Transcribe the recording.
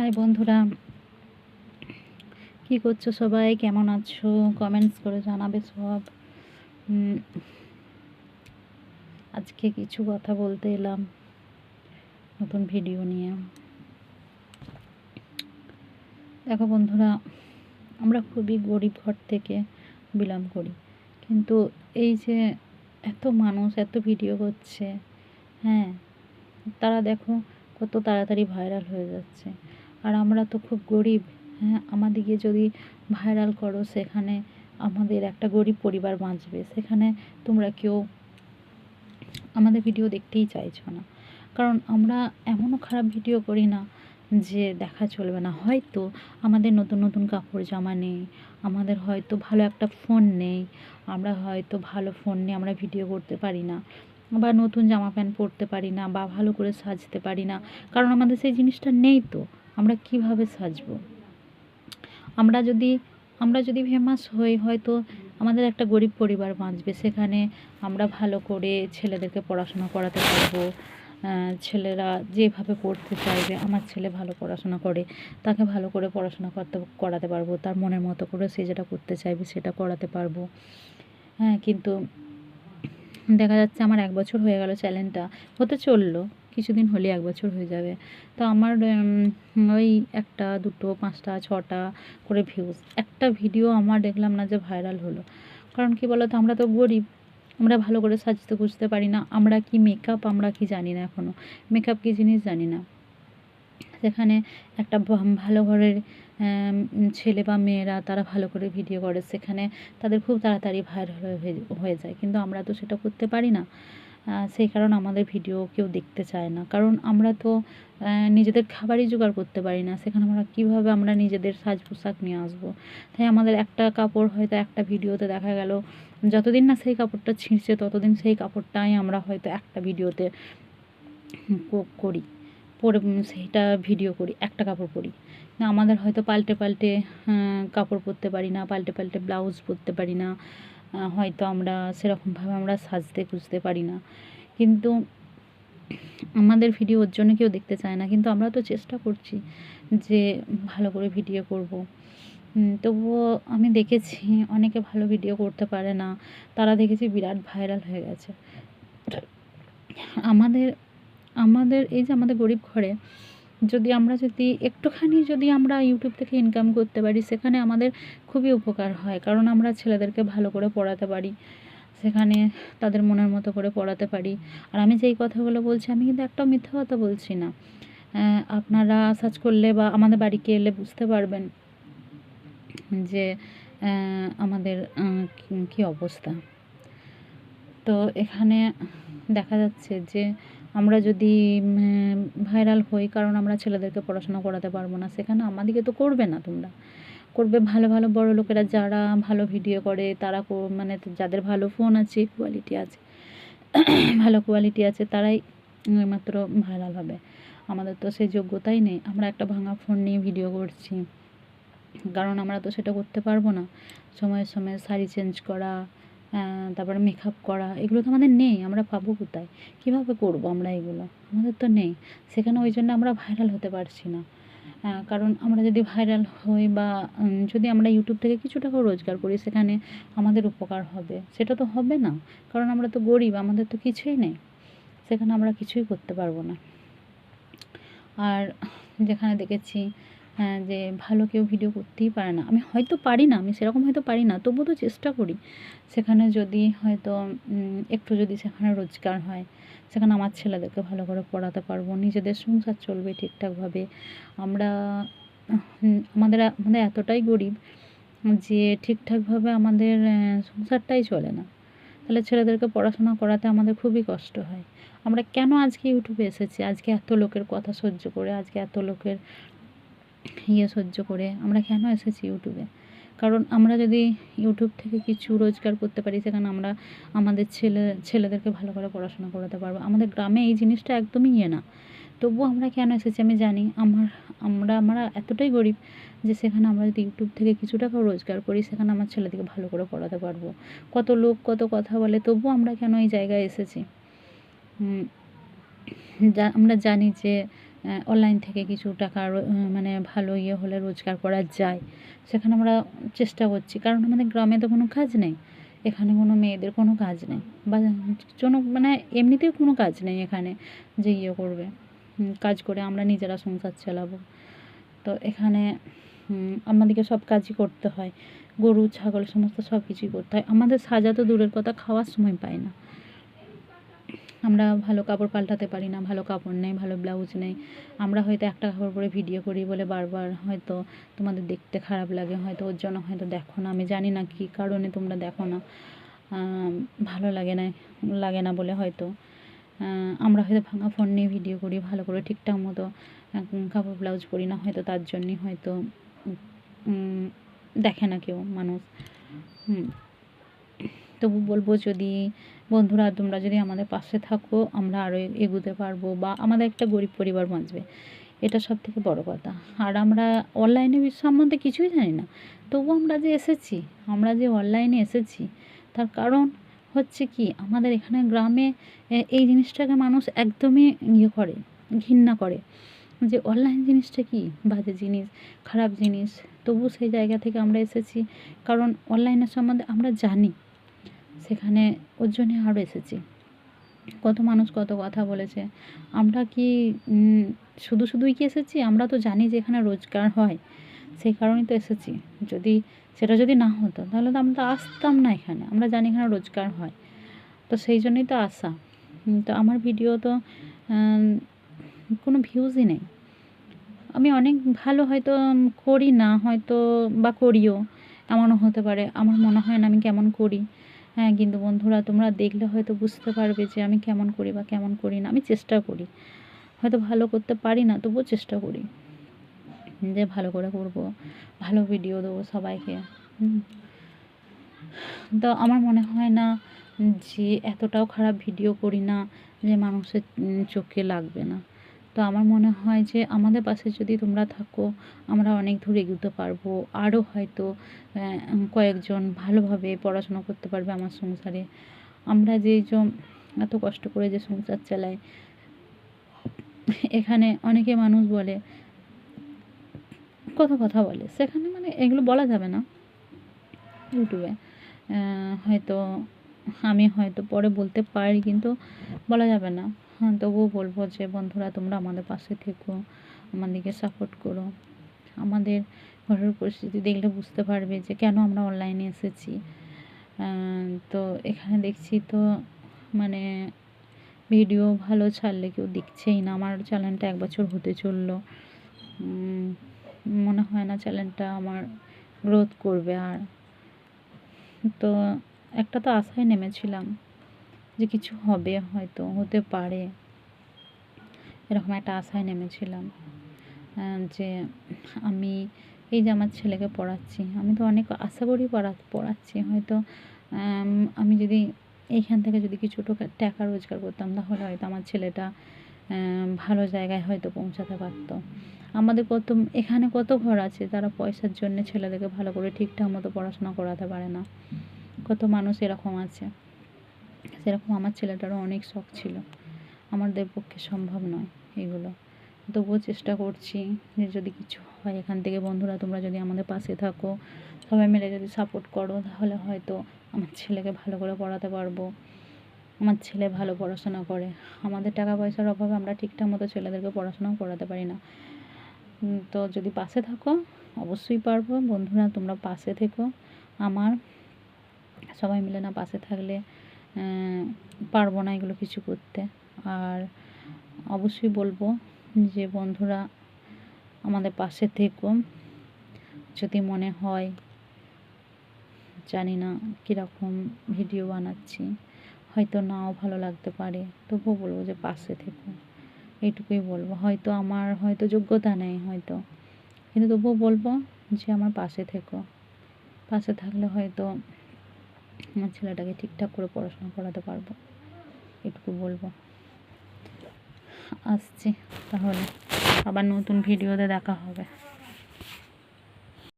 High বন্ধুরা। কি করছ সবাই? কেমন আছো? কমেন্টস করে জানাবে সব। আজকে কিছু কথা বলতে এলাম। নতুন ভিডিও নিয়ে। দেখো বন্ধুরা, আমরা খুবই গরিব ঘর থেকে বিলং করি। কিন্তু এই যে এত মানুষ, এত ভিডিও করছে হ্যাঁ? তারা দেখো কত তাড়াতাড়ি ভাইরাল হয়ে যাচ্ছে। আর আমরা তো খুব গরিব হ্যাঁ? আমাদেরকে যদি ভাইরাল করো, সেখানে আমাদের একটা গরিব পরিবার বাঁচবে। সেখানে তোমরা কেউ আমাদের ভিডিও দেখতেই চাইছো না। কারণ আমরা এমনও খারাপ ভিডিও করি না যে দেখা চলবে না। হয়তো আমাদের নতুন নতুন কাপড় জামা নেই, আমাদের হয়তো ভালো একটা ফোন নেই, আমরা হয়তো ভালো ফোন নিয়ে আমরা ভিডিও করতে পারি না, বা নতুন জামা প্যান্ট পরতে পারি না, বা ভালো করে সাজতে পারি না। কারণ আমাদের সেই জিনিসটা নেই তো। আমরা কীভাবে সাজবো? আমরা যদি আমরা যদি ফেমাস হই, হয়তো আমাদের একটা গরিব পরিবার বাঁচবে। সেখানে আমরা ভালো করে ছেলেদেরকে পড়াশোনা করাতে পারব। ছেলেরা যেভাবে পড়তে চাইবে, আমার ছেলে ভালো পড়াশোনা করে, তাকে ভালো করে পড়াশোনা করতে, করাতে পারব। তার মনের মতো করে সে যেটা করতে চাইবে, সেটা করাতে পারব। হ্যাঁ কিন্তু দেখা যাচ্ছে আমার এক বছর হয়ে গেল চ্যানেলটা হতে চলল। কিছুদিন হলে এক বছর হয়ে যাবে। তো আমার ওই একটা, দুটো, পাঁচটা, ছটা করে ভিউজ একটা ভিডিও আমার দেখলাম না যে ভাইরাল হলো। কারণ কি বলতো, আমরা তো গরিব, আমরা ভালো করে সাজতে বুঝতে পারি না। আমরা কি মেকআপ আমরা কি জানি না এখনও মেকআপ কি জিনিস জানি না। সেখানে একটা ভালো ঘরের ছেলে বা মেয়েরা তারা ভালো করে ভিডিও করে। সেখানে তাদের খুব তাড়াতাড়ি ভাইরাল হয়ে যায়। কিন্তু আমরা তো সেটা করতে পারি না। সেই কারণে আমাদের ভিডিও কেউ দেখতে চায় না। কারণ আমরা তো নিজেদের খাবারই জোগাড় করতে পারি না। সেখানে আমরা কীভাবে আমরা নিজেদের সাজ পোশাক নিয়ে আসব? তাই আমাদের একটা কাপড় হয়তো একটা ভিডিওতে দেখা গেল, যতদিন না সেই কাপড়টা ছিঁড়ছে, ততদিন সেই কাপড়টাই আমরা হয়তো একটা ভিডিওতে করি। পরে সেইটা ভিডিও করি, একটা কাপড় পরি। না, আমাদের হয়তো পাল্টে পাল্টে কাপড় পরতে পারি না, পাল্টে পাল্টে ব্লাউজ পরতে পারি না। হয়তো আমরা সেরকমভাবে আমরা সাজতে খুঁজতে পারি না। কিন্তু আমাদের ভিডিও ওর জন্য কেউ দেখতে চায় না। কিন্তু আমরা তো চেষ্টা করছি যে ভালো করে ভিডিও করব। তবুও আমি দেখেছি অনেকে ভালো ভিডিও করতে পারে না। তারা দেখেছি বিরাট ভাইরাল হয়ে গেছে। আমাদের আমাদের, এই যে আমাদের গরিব ঘরে যদি আমরা যদি একটুখানি যদি আমরা ইউটিউব থেকে ইনকাম করতে পারি, সেখানে আমাদের খুবই উপকার হয়। কারণ আমরা ছেলেদেরকে ভালো করে পড়াতে পারি, সেখানে তাদের মনের মতো করে পড়াতে পারি। আর আমি যেই কথাগুলো বলছি, আমি কিন্তু একটাও মিথ্যা কথা বলছি না। আপনারা সার্চ করলে বা আমাদের বাড়িকে এলে বুঝতে পারবেন যে আমাদের কী অবস্থা। তো এখানে দেখা যাচ্ছে যে আমরা যদি ভাইরাল হই, কারণ আমরা ছেলেদেরকে পড়াশোনা করাতে পারব না, সেখানে আমাদেরকে তো করবে না তোমরা। করবে ভালো ভালো বড় লোকেরা যারা ভালো ভিডিও করে, তারা মানে যাদের ভালো ফোন আছে কোয়ালিটি আছে, ভালো কোয়ালিটি আছে, তারাই মাত্র ভাইরাল হবে। আমাদের তো সেই যোগ্যতাই নেই। আমরা একটা ভাঙা ফোন নিয়ে ভিডিও করছি, কারণ আমরা তো সেটা করতে পারব না। সময়ে সময়ে শাড়ি চেঞ্জ করা তারপরে মেকআপ করা, এগুলো তো আমাদের নেই, আমরা পাবো কোথায়? কীভাবে করব আমরা এগুলো? আমাদের তো নেই। সেখানে ওই জন্য আমরা ভাইরাল হতে পারছি না। কারণ আমরা যদি ভাইরাল হই বা যদি আমরা ইউটিউব থেকে কিছু টাকা রোজগার করি, সেখানে আমাদের উপকার হবে। সেটা তো হবে না। কারণ আমরা তো গরিব, আমাদের তো কিছুই নেই। সেখানে আমরা কিছুই করতে পারব না। আর যেখানে দেখেছি যে ভালো কেউ ভিডিও করতেই পারে না। আমি হয়তো পারি না, আমি সেরকম হয়তো পারি না, তবুও তো চেষ্টা করি। সেখানে যদি হয়তো একটু যদি সেখানে রোজগার হয়, সেখানে আমার ছেলেদেরকে ভালো করে পড়াতে পারব, নিজেদের সংসার চলবে ঠিকঠাকভাবে। আমরা আমাদের আমাদের এতটাই গরিব যে ঠিকঠাকভাবে আমাদের সংসারটাই চলে না। তাহলে ছেলেদেরকে পড়াশোনা করাতে আমাদের খুবই কষ্ট হয়। আমরা কেন আজকে ইউটিউবে এসেছি? আজকে এত লোকের কথা সহ্য করে, আজকে এত লোকের ইয়ে সহ্য করে আমরা কেন এসেছি ইউটিউবে? কারণ আমরা যদি ইউটিউব থেকে কিছু রোজগার করতে পারি, সেখানে আমরা আমাদের ছেলে, ছেলেদেরকে ভালো করে পড়াশোনা করাতে পারব। আমাদের গ্রামে এই জিনিসটা একদমই ইয়ে না। তবুও আমরা কেন এসেছি আমি জানি। আমার, আমরা আমরা এতটাই গরিব যে সেখানে আমরা যদি ইউটিউব থেকে কিছু টাকা রোজগার করি, সেখানে আমার ছেলেদেরকে ভালো করে পড়াতে পারব। কত লোক কত কথা বলে, তবুও আমরা কেন এই জায়গায় এসেছি? যা, আমরা জানি যে অনলাইন থেকে কিছু টাকা মানে ভালো ইয়ে হলে রোজগার করা যায়। সেখানে আমরা চেষ্টা করছি। কারণ আমাদের গ্রামে তো কোনো কাজ নেই। এখানে কোনো মেয়েদের কোনো কাজ নেই। বা কোনো মানে এমনিতেও কোনো কাজ নেই এখানে যে ইয়ে করবে। কাজ করে আমরা নিজেরা সংসার চালাবো। তো এখানে আমাদেরকে সব কাজই করতে হয়। গরু, ছাগল, সমস্ত সব কিছুই করতে হয়। আমাদের সাজা তো দূরের কথা, খাওয়ার সময় পাই না। আমরা ভালো কাপড় পাল্টাতে পারি না, ভালো কাপড় নেই, ভালো ব্লাউজ নেই। আমরা হয়তো একটা কাপড় পরে ভিডিও করি বলে বারবার হয়তো তোমাদের দেখতে খারাপ লাগে, হয়তো ওর জন্য হয়তো দেখো না। আমি জানি না কী কারণে তোমরা দেখো না। ভালো লাগে না লাগে না বলে হয়তো। আমরা হয়তো ভাঙা ফোন নিয়ে ভিডিও করি, ভালো করে ঠিকঠাক মতো কাপড় ব্লাউজ পরি না, হয়তো তার জন্যই হয়তো দেখে না কেউ মানুষ। তবু বলব যদি, বন্ধুরা, তোমরা যদি আমাদের পাশে থাকো, আমরা আরও এগুতে পারব বা আমাদের একটা গরিব পরিবার বাঁচবে। এটা সব থেকে বড় কথা। আর আমরা অনলাইনে সম্বন্ধে কিছুই জানি না। তবু আমরা যে এসেছি, আমরা যে অনলাইনে এসেছি, তার কারণ হচ্ছে কি, আমাদের এখানে গ্রামে এই জিনিসটাকে মানুষ একদমই ইয়ে করে, ঘৃণা করে। যে অনলাইন জিনিসটা কি? বাজে জিনিস, খারাপ জিনিস। তবু সেই জায়গা থেকে আমরা এসেছি। কারণ অনলাইনের সম্বন্ধে আমরা জানি। সেখানে ওর জন্যে আরও এসেছি। কত মানুষ কত কথা বলেছে। আমরা কি শুধু শুধুই কি এসেছি? আমরা তো জানি যে এখানে রোজগার হয়। সেই কারণেই তো এসেছি। যদি সেটা যদি না হতো, তাহলে তো আমরা তো আসতাম না এখানে। আমরা জানি এখানে রোজগার হয়। তো সেই জন্যই তো আসা। তো আমার ভিডিও তো কোনো ভিউজই নেই। আমি অনেক ভালো হয়তো করি না, হয়তো বা করিও। এমনও হতে পারে। আমার মনে হয় না আমি কেমন করি। হ্যাঁ কিন্তু বন্ধুরা, তোমরা দেখলে হয়তো বুঝতে পারবে যে আমি কেমন করি বা কেমন করি না। আমি চেষ্টা করি। হয়তো ভালো করতে পারি না, তবুও চেষ্টা করি যে ভালো করে করব, ভালো ভিডিও দেবো সবাইকে। তো আমার মনে হয় না যে এতটাও খারাপ ভিডিও করি না যে মানুষের চোখে লাগবে না। তো আমার মনে হয় যে আমাদের পাশে যদি তোমরা থাকো, আমরা অনেক দূর এগোতে পারব। আরও হয়তো কয়েকজন ভালোভাবে পড়াশোনা করতে পারবে আমার সংসারে। আমরা যে এত কষ্ট করে যে সংসার চালাই। এখানে অনেকে মানুষ বলে কত কথা বলে। সেখানে মানে এগুলো বলা যাবে না। ইউটিউবে হয়তো আমি হয়তো পরে বলতে পারি, কিন্তু বলা যাবে না। তবুও বলব যে বন্ধুরা, তোমরা আমাদের পাশে থেকো, আমাদেরকে সাপোর্ট করো। আমাদের ঘরের পরিস্থিতি দেখলে বুঝতে পারবে যে কেন আমরা অনলাইনে এসেছি। তো এখানে দেখছি তো মানে ভিডিও ভালো ছাড়লে কেউ দেখছেই না। আমার চ্যানেলটা এক বছর হতে চলল। মনে হয় না চ্যানেলটা আমার গ্রোথ করবে আর। তো একটা তো আশায় নেমেছিলাম। যে কিছু হবে হয়তো, হতে পারে। এরকম একটা আশায় নেমেছিলাম যে আমি এই যে আমার ছেলেকে পড়াচ্ছি, আমি তো অনেক আশা করি পড়া, পড়াচ্ছি। হয়তো, আমি যদি এইখান থেকে যদি কিছু টাকা- রোজগার করতাম, তাহলে হয়তো আমার ছেলেটা ভালো জায়গায় হয়তো পৌঁছাতে পারতো। আমাদের কত, এখানে কত ঘর আছে, তারা পয়সার জন্য ছেলেদেরকে ভালো করে ঠিকঠাক মতো পড়াশোনা করাতে পারে না। কত মানুষ এরকম আছে। সেরকম আমার ছেলেটারও অনেক শখ ছিল। আমাদের পক্ষে সম্ভব নয় এগুলো। তবুও চেষ্টা করছি যে যদি কিছু হয় এখান থেকে, বন্ধুরা, তোমরা যদি আমাদের পাশে থাকো, সবাই মিলে যদি সাপোর্ট করো, তাহলে হয়তো আমার ছেলেকে ভালো করে পড়াতে পারব। আমার ছেলে ভালো পড়াশোনা করে। আমাদের টাকা পয়সার অভাবে আমরা ঠিকঠাক মতো ছেলেদেরকে পড়াশোনাও করাতে পারি না। তো যদি পাশে থাকো, অবশ্যই পারব। বন্ধুরা, তোমরা পাশে থেকো। আমার সবাই মিলে না পাশে থাকলে পারব না এগুলো কিছু করতে। আর অবশ্যই বলব যে, বন্ধুরা, আমাদের পাশে থেকো। যদি মনে হয়, জানি না কীরকম ভিডিও বানাচ্ছি, হয়তো নাও ভালো লাগতে পারে, তবুও বলব যে, পাশে থেকো। এইটুকুই বলব। হয়তো আমার হয়তো যোগ্যতা নেই হয়তো, কিন্তু তবুও বলব যে, আমার পাশে থেকো। পাশে থাকলে হয়তো আমার ছেলেটাকে ঠিকঠাক করে পড়াশোনা করাতে পারব, এটুকু বলব। আসছি তাহলে, আবার নতুন ভিডিওতে দেখা হবে।